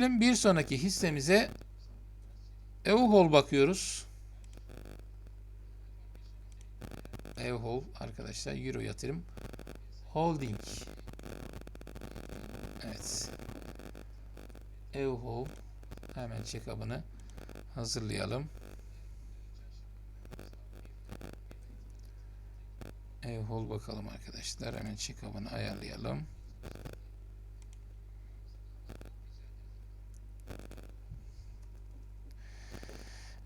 Bir sonraki hissemize Evhol bakıyoruz. Evhol arkadaşlar Euro yatırım Holding. Evet. Evhol hemen check-up'ını hazırlayalım. Evhol bakalım arkadaşlar. Hemen check-up'ını ayarlayalım.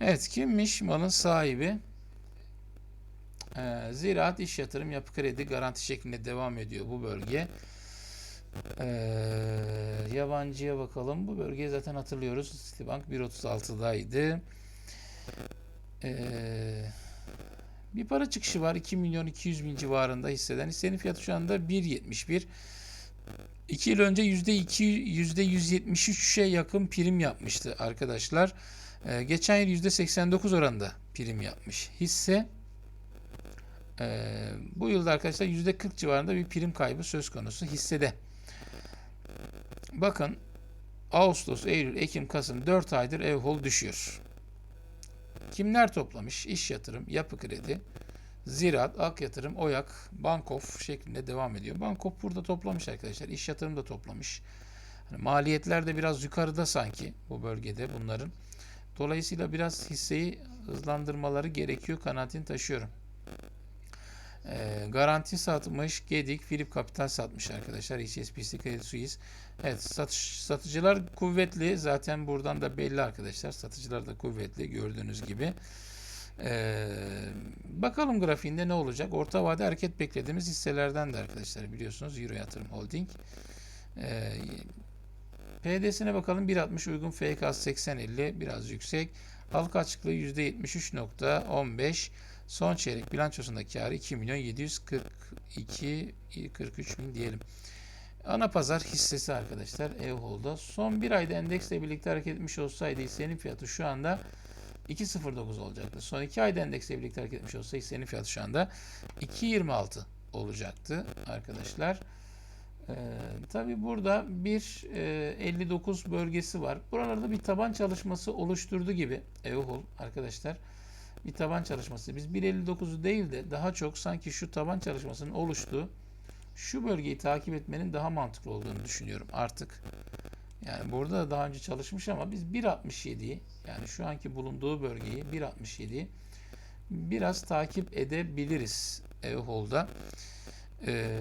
Evet kimmiş malın sahibi? Ee, Ziraat İş Yatırım Yapı Kredi garanti şeklinde devam ediyor bu bölge. Ee, yabancıya bakalım. Bu bölgeyi zaten hatırlıyoruz. Citibank 1.36'daydı. Ee, bir para çıkışı var. 2 milyon 200 bin civarında hisseden. Hissenin fiyatı şu anda 1.71. 2 yıl önce %2, %173'e yakın prim yapmıştı arkadaşlar. Ee, geçen yıl %89 oranında prim yapmış hisse. Ee, bu yılda arkadaşlar %40 civarında bir prim kaybı söz konusu hissede. Bakın Ağustos, Eylül, Ekim, Kasım 4 aydır Evhol düşüyor. Kimler toplamış? İş yatırım, yapı kredi, Ziraat, Ak Yatırım, Oyak, Bankof şeklinde devam ediyor. Bankof burada toplamış arkadaşlar. İş yatırım da toplamış. Hani maliyetler de biraz yukarıda sanki bu bölgede bunların. Dolayısıyla biraz hisseyi hızlandırmaları gerekiyor kanaatini taşıyorum. Ee, garanti satmış. Gedik, Philip Capital satmış arkadaşlar. HSBC, Credit Suisse. Evet satış, satıcılar kuvvetli. Zaten buradan da belli arkadaşlar. Satıcılar da kuvvetli gördüğünüz gibi. Ee, bakalım grafiğinde ne olacak? Orta vade hareket beklediğimiz hisselerden de arkadaşlar biliyorsunuz Euro Yatırım Holding. Ee, PD'sine bakalım 1.60 uygun FK 80.50 biraz yüksek. Halka açıklığı %73.15. Son çeyrek bilançosunda karı 2 milyon 742 43 bin diyelim. Ana pazar hissesi arkadaşlar Evhol'da. Son bir ayda endeksle birlikte hareket etmiş olsaydı hissenin fiyatı şu anda 2.09 olacaktı. Son iki ayda endeksle birlikte hareket etmiş olsa hissenin fiyatı şu anda 2.26 olacaktı arkadaşlar. Ee, Tabi burada bir e, 59 bölgesi var. Buralarda bir taban çalışması oluşturdu gibi Evhol arkadaşlar. Bir taban çalışması. Biz 1.59'u değil de daha çok sanki şu taban çalışmasının oluştuğu şu bölgeyi takip etmenin daha mantıklı olduğunu düşünüyorum artık. Yani burada da daha önce çalışmış ama biz 1.67'yi yani şu anki bulunduğu bölgeyi 1.67'yi biraz takip edebiliriz Evhol'da. Ee,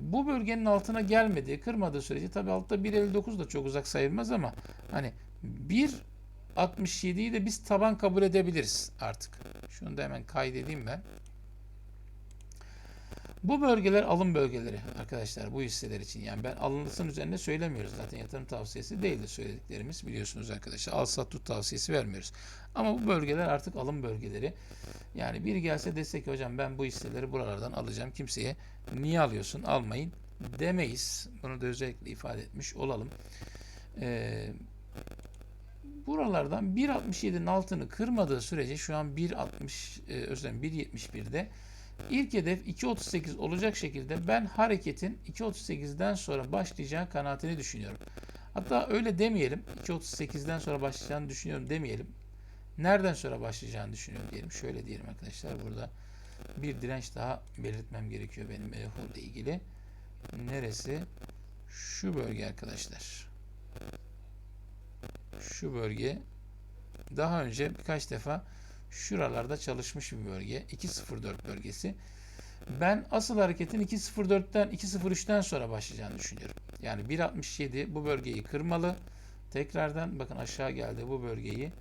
bu bölgenin altına gelmediği, kırmadığı sürece tabi altta 1.59 da çok uzak sayılmaz ama hani 1.67'yi de biz taban kabul edebiliriz artık. Şunu da hemen kaydedeyim ben. Bu bölgeler alım bölgeleri arkadaşlar bu hisseler için. Yani ben alınmasının üzerine söylemiyoruz. Zaten yatırım tavsiyesi değildir söylediklerimiz biliyorsunuz arkadaşlar. Al sat tut tavsiyesi vermiyoruz. Ama bu bölgeler artık alım bölgeleri. Yani biri gelse dese ki hocam ben bu hisseleri buralardan alacağım. Kimseye niye alıyorsun almayın demeyiz. Bunu da özellikle ifade etmiş olalım. Ee, buralardan 1.67'nin altını kırmadığı sürece şu an 1.60 e, dilerim 1.71'de İlk hedef 2.38 olacak şekilde ben hareketin 2.38'den sonra başlayacağı kanaatini düşünüyorum. Hatta öyle demeyelim. 2.38'den sonra başlayacağını düşünüyorum demeyelim. Nereden sonra başlayacağını düşünüyorum diyelim. Şöyle diyelim arkadaşlar. Burada bir direnç daha belirtmem gerekiyor benim ile ilgili. Neresi? Şu bölge arkadaşlar. Şu bölge daha önce birkaç defa şuralarda çalışmış bir bölge. 2.04 bölgesi. Ben asıl hareketin 2.04'ten 2.03'ten sonra başlayacağını düşünüyorum. Yani 1.67 bu bölgeyi kırmalı. Tekrardan bakın aşağı geldi bu bölgeyi.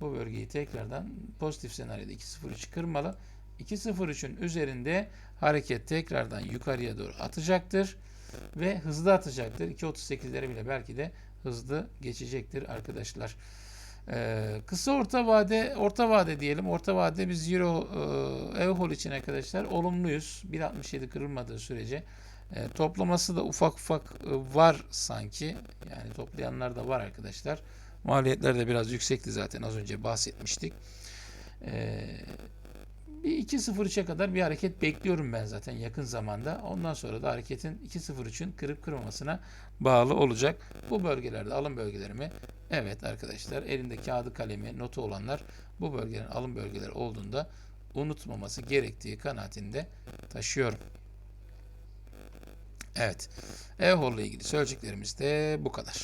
Bu bölgeyi tekrardan pozitif senaryoda 2.03 kırmalı. 2.03'ün üzerinde hareket tekrardan yukarıya doğru atacaktır. Ve hızlı atacaktır. 2.38'lere bile belki de hızlı geçecektir arkadaşlar. Ee, kısa orta vade, orta vade diyelim. Orta vade biz Euro e, Evhol için arkadaşlar olumluyuz. 1.67 kırılmadığı sürece. E, toplaması da ufak ufak e, var sanki. Yani toplayanlar da var arkadaşlar. Maliyetler de biraz yüksekti zaten az önce bahsetmiştik. E, Bir 2.03'e kadar bir hareket bekliyorum ben zaten yakın zamanda. Ondan sonra da hareketin 2.03'ün kırıp kırmamasına bağlı olacak. Bu bölgelerde alım bölgelerimi evet arkadaşlar elinde kağıdı kalemi notu olanlar bu bölgelerin alım bölgeleri olduğunda unutmaması gerektiği kanaatinde taşıyorum. Evet. Evhol ile ilgili söyleyeceklerimiz de bu kadar.